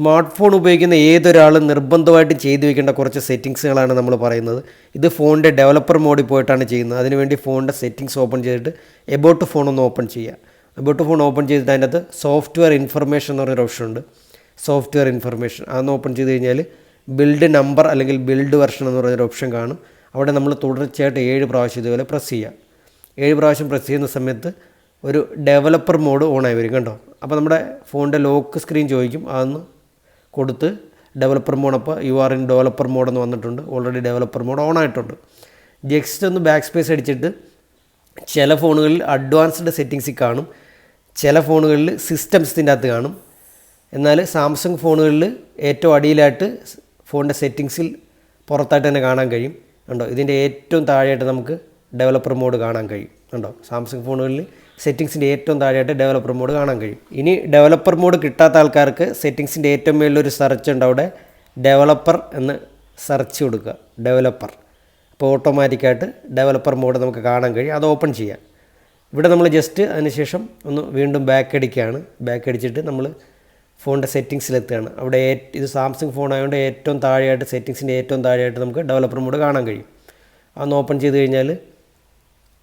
Smart phone ഉപയോഗിക്കുന്ന ഏതൊരാളും നിർബന്ധമായിട്ടും ചെയ്തു വെക്കേണ്ട കുറച്ച് സെറ്റിങ്സുകളാണ് നമ്മൾ പറയുന്നത്. ഇത് ഫോണിന്റെ ഡെവലപ്പർ മോഡിൽ പോയിട്ടാണ് ചെയ്യുന്നത്. അതിനുവേണ്ടി ഫോണിന്റെ സെറ്റിങ്സ് ഓപ്പൺ ചെയ്തിട്ട് എബോട്ട് ഫോൺ ഒന്ന് ഓപ്പൺ ചെയ്യുക. എബോട്ട് ഫോൺ ഓപ്പൺ ചെയ്തിട്ട് അതിനകത്ത് സോഫ്റ്റ്വെയർ ഇൻഫർമേഷൻ എന്ന് പറഞ്ഞൊരു ഓപ്ഷൻ ഉണ്ട്. Software information. അതൊന്ന് ഓപ്പൺ ചെയ്ത് കഴിഞ്ഞാൽ ബിൽഡ് നമ്പർ അല്ലെങ്കിൽ ബിൽഡ് വെർഷൻ എന്ന് പറഞ്ഞൊരു ഓപ്ഷൻ കാണും. അവിടെ നമ്മൾ തുടർച്ചയായിട്ട് ഏഴ് പ്രാവശ്യം ഇതുപോലെ പ്രസ് ചെയ്യുക. ഏഴ് പ്രാവശ്യം പ്രസ് ചെയ്യുന്ന സമയത്ത് ഒരു ഡെവലപ്പർ മോഡ് ഓണായി വരും. കണ്ടോ? അപ്പോൾ നമ്മുടെ ഫോണിന്റെ ലോക്ക് സ്ക്രീൻ ചോദിക്കും. അതൊന്ന് കൊടുത്ത് ഡെവലപ്പർ മോഡ് അപ്പോൾ യു ആർ ഇൻ ഡെവലപ്പർ മോഡെന്ന് വന്നിട്ടുണ്ട്. ഓൾറെഡി ഡെവലപ്പർ മോഡ് ഓൺ ആയിട്ടുണ്ട്. ജെക്സ്റ്റ് ഒന്ന് ബാക്ക് സ്പേസ് അടിച്ചിട്ട് ചില ഫോണുകളിൽ അഡ്വാൻസ്ഡ് സെറ്റിങ്സിൽ കാണും. ചില ഫോണുകളിൽ സിസ്റ്റംസിന്റെ അകത്ത് കാണും. എന്നാൽ സാംസങ് ഫോണുകളിൽ ഏറ്റവും അടിയിലായിട്ട് ഫോണിന്റെ സെറ്റിങ്സിൽ പുറത്തായിട്ട് തന്നെ കാണാൻ കഴിയും. ഉണ്ടോ ഇതിന്റെ ഏറ്റവും താഴെയായിട്ട് നമുക്ക് ഡെവലപ്പർ മോഡ് കാണാൻ കഴിയും. ഉണ്ടോ സാംസങ് ഫോണുകളിൽ സെറ്റിങ്സിന്റെ ഏറ്റവും താഴെയായിട്ട് ഡെവലപ്പർ മോഡ് കാണാൻ കഴിയും. ഇനി ഡെവലപ്പർ മോഡ് കിട്ടാത്ത ആൾക്കാർക്ക് സെറ്റിങ്സിന്റെ ഏറ്റവും മേളിലൊരു സെർച്ച് ഉണ്ട് അവിടെ ഡെവലപ്പർ എന്ന് സെർച്ച് കൊടുക്കുക. ഡെവലപ്പർ. അപ്പോൾ ഓട്ടോമാറ്റിക്കായിട്ട് ഡെവലപ്പർ മോഡ് നമുക്ക് കാണാൻ കഴിയും. അത് ഓപ്പൺ ചെയ്യാം. ഇവിടെ നമ്മൾ ജസ്റ്റ് അതിനുശേഷം ഒന്ന് വീണ്ടും ബാക്ക് അടിക്കുകയാണ്. ബാക്ക് അടിച്ചിട്ട് നമ്മൾ ഫോണിന്റെ സെറ്റിങ്സിലെത്തുകയാണ്. അവിടെ ഇത് സാംസങ് ഫോൺ ആയതുകൊണ്ട് ഏറ്റവും താഴെയായിട്ട് സെറ്റിങ്സിന്റെ ഏറ്റവും താഴെയായിട്ട് നമുക്ക് ഡെവലപ്പർ മോഡ് കാണാൻ കഴിയും. അതൊന്ന് ഓപ്പൺ ചെയ്ത് കഴിഞ്ഞാൽ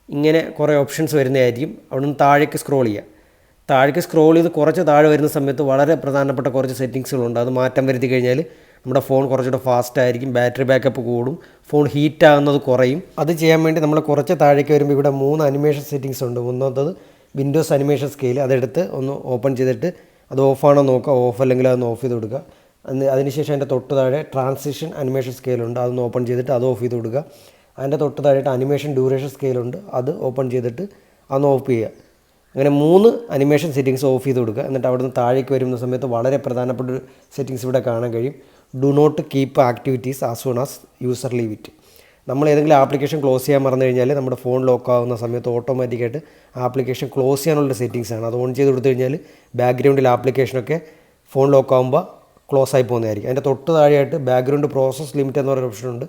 ഇങ്ങനെ കുറേ ഓപ്ഷൻസ് വരുന്നതായിരിക്കും. അവിടെ നിന്ന് താഴേക്ക് സ്ക്രോൾ ചെയ്യുക. താഴേക്ക് സ്ക്രോൾ ചെയ്ത് കുറച്ച് താഴെ വരുന്ന സമയത്ത് വളരെ പ്രധാനപ്പെട്ട കുറച്ച് സെറ്റിങ്സുകളുണ്ട് അത് മാറ്റം വരുത്തി കഴിഞ്ഞാൽ നമ്മുടെ ഫോൺ കുറച്ചുകൂടെ ഫാസ്റ്റ് ആയിരിക്കും. ബാറ്ററി ബാക്കപ്പ് കൂടും. ഫോൺ ഹീറ്റ് ആകുന്നത് കുറയും. അത് ചെയ്യാൻ വേണ്ടി നമ്മൾ കുറച്ച് താഴേക്ക് വരുമ്പോൾ ഇവിടെ മൂന്ന് അനിമേഷൻ സെറ്റിങ്സ് ഉണ്ട്. ഒന്നാമത്തത് വിൻഡോസ് അനിമേഷൻ സ്കെയിൽ അതെടുത്ത് ഒന്ന് ഓപ്പൺ ചെയ്തിട്ട് അത് ഓഫാണോ നോക്കുക. ഓഫ് അല്ലെങ്കിൽ അതൊന്ന് ഓഫ് ചെയ്ത് കൊടുക്കുക. അതിന് അതിനുശേഷം അതിന്റെ തൊട്ട് താഴെ ട്രാൻസിഷൻ അനിമേഷൻ സ്കെയിലുണ്ട് അതൊന്ന് ഓപ്പൺ ചെയ്തിട്ട് അത് ഓഫ് ചെയ്ത് കൊടുക്കുക. അതിന്റെ തൊട്ട് താഴെയായിട്ട് അനിമേഷൻ ഡ്യൂറേഷൻ സ്കെയിലുണ്ട് അത് ഓപ്പൺ ചെയ്തിട്ട് അന്ന് ഓഫ് ചെയ്യുക. അങ്ങനെ മൂന്ന് അനിമേഷൻ സെറ്റിങ്സ് ഓഫ് ചെയ്ത് കൊടുക്കുക. എന്നിട്ട് അവിടുന്ന് താഴേക്ക് വരുന്ന സമയത്ത് വളരെ പ്രധാനപ്പെട്ട ഒരു സെറ്റിങ്സ് ഇവിടെ കാണാൻ കഴിയും. Do not keep activities as soon as user leave it നമ്മൾ ഏതെങ്കിലും ആപ്ലിക്കേഷൻ ക്ലോസ് ചെയ്യാൻ മറന്നു കഴിഞ്ഞാൽ നമ്മുടെ ഫോൺ ലോക്ക് ആവുന്ന സമയത്ത് ഓട്ടോമാറ്റിക്കായിട്ട് ആപ്ലിക്കേഷൻ ക്ലോസ് ചെയ്യാനുള്ള സെറ്റിങ്സ് ആണ്. അത് ഓൺ ചെയ്ത് കൊടുത്തു കഴിഞ്ഞാൽ ബാക്ക്ഗ്രൗണ്ടിൽ ആപ്ലിക്കേഷനൊക്കെ ഫോൺ ലോക്ക് ആകുമ്പോൾ ക്ലോസ് ആയി പോകുന്നതായിരിക്കും. അതിന്റെ തൊട്ട് താഴെയായിട്ട് ബാക്ക്ഗ്രൗണ്ട് പ്രോസസ് ലിമിറ്റ് എന്ന് പറയുന്ന ഓപ്ഷൻ ഉണ്ട്.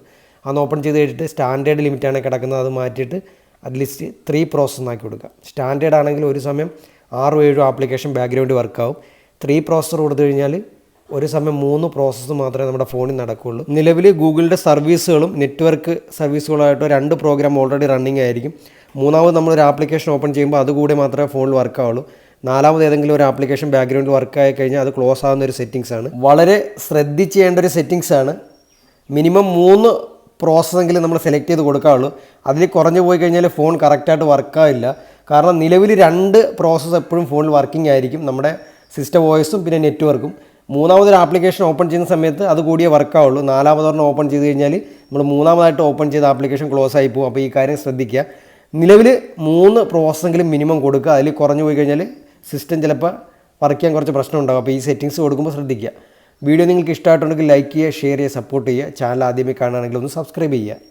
അന്ന് ഓപ്പൺ ചെയ്ത് കഴിഞ്ഞിട്ട് സ്റ്റാൻഡേർഡ് ലിമിറ്റാണ് കിടക്കുന്നത് അത് മാറ്റിയിട്ട് അറ്റ്ലീസ്റ്റ് ത്രീ പ്രോസസ്സ് ആക്കി കൊടുക്കുക. സ്റ്റാൻഡേർഡ് ആണെങ്കിൽ ഒരു സമയം ആറും ഏഴും ആപ്ലിക്കേഷൻ ബാക്ക്ഗ്രൗണ്ട് വർക്കാവും ത്രീ പ്രോസസ്സർ കൊടുത്തു കഴിഞ്ഞാൽ ഒരു സമയം മൂന്ന് പ്രോസസ്സ് മാത്രമേ നമ്മുടെ ഫോണിൽ നടക്കുകയുള്ളൂ നിലവിൽ ഗൂഗിളിന്റെ സർവീസുകളും നെറ്റ്വർക്ക് സർവീസുകളായിട്ട് രണ്ട് പ്രോഗ്രാം ഓൾറെഡി റണ്ണിങ് ആയിരിക്കും. മൂന്നാമത് നമ്മളൊരു ആപ്ലിക്കേഷൻ ഓപ്പൺ ചെയ്യുമ്പോൾ അതുകൂടി മാത്രമേ ഫോണിൽ വർക്കാവുള്ളൂ നാലാമത് ഏതെങ്കിലും ഒരു ആപ്ലിക്കേഷൻ ബാക്ക്ഗ്രൗണ്ട് വർക്ക് ആയി കഴിഞ്ഞാൽ അത് ക്ലോസ് ആവുന്ന ഒരു സെറ്റിങ്സ് ആണ്. വളരെ ശ്രദ്ധിച്ച് ചെയ്യേണ്ട ഒരു സെറ്റിങ്സ് ആണ്. മിനിമം മൂന്ന് പ്രോസസ്സെങ്കിലും നമ്മൾ സെലക്ട് ചെയ്ത് കൊടുക്കാവുള്ളൂ. അതിൽ കുറഞ്ഞു പോയി കഴിഞ്ഞാൽ ഫോൺ കറക്റ്റായിട്ട് വർക്കാവില്ല കാരണം നിലവിൽ രണ്ട് പ്രോസസ്സ് എപ്പോഴും ഫോണിൽ വർക്കിംഗ് ആയിരിക്കും. നമ്മുടെ സിസ്റ്റം വോയിസും പിന്നെ നെറ്റ്വർക്കും മൂന്നാമതൊരു ആപ്ലിക്കേഷൻ ഓപ്പൺ ചെയ്യുന്ന സമയത്ത് അത് കൂടിയേ വർക്കാവുള്ളൂ നാലാമതൊരെണ്ണം ഓപ്പൺ ചെയ്ത് കഴിഞ്ഞാൽ നമ്മൾ മൂന്നാമതായിട്ട് ഓപ്പൺ ചെയ്ത ആപ്ലിക്കേഷൻ ക്ലോസ് ആയി പോകും. അപ്പോൾ ഈ കാര്യം ശ്രദ്ധിക്കുക. നിലവിൽ മൂന്ന് പ്രോസസ്സെങ്കിലും മിനിമം കൊടുക്കുക. അതിൽ കുറഞ്ഞു പോയി കഴിഞ്ഞാൽ സിസ്റ്റം ചിലപ്പോൾ വർക്ക് ചെയ്യാൻ കുറച്ച് പ്രശ്നം ഉണ്ടാകും അപ്പോൾ ഈ സെറ്റിങ്സ് കൊടുക്കുമ്പോൾ ശ്രദ്ധിക്കുക. വീഡിയോ നിങ്ങൾക്ക് ഇഷ്ടമായിട്ടുണ്ടെങ്കിൽ ലൈക്ക് ചെയ്യുക ഷെയർ ചെയ്യുക സപ്പോർട്ട് ചെയ്യുക. ചാനൽ ആദ്യമേ കാണുകയാണെങ്കിൽ ഒന്ന് സബ്സ്ക്രൈബ് ചെയ്യുക.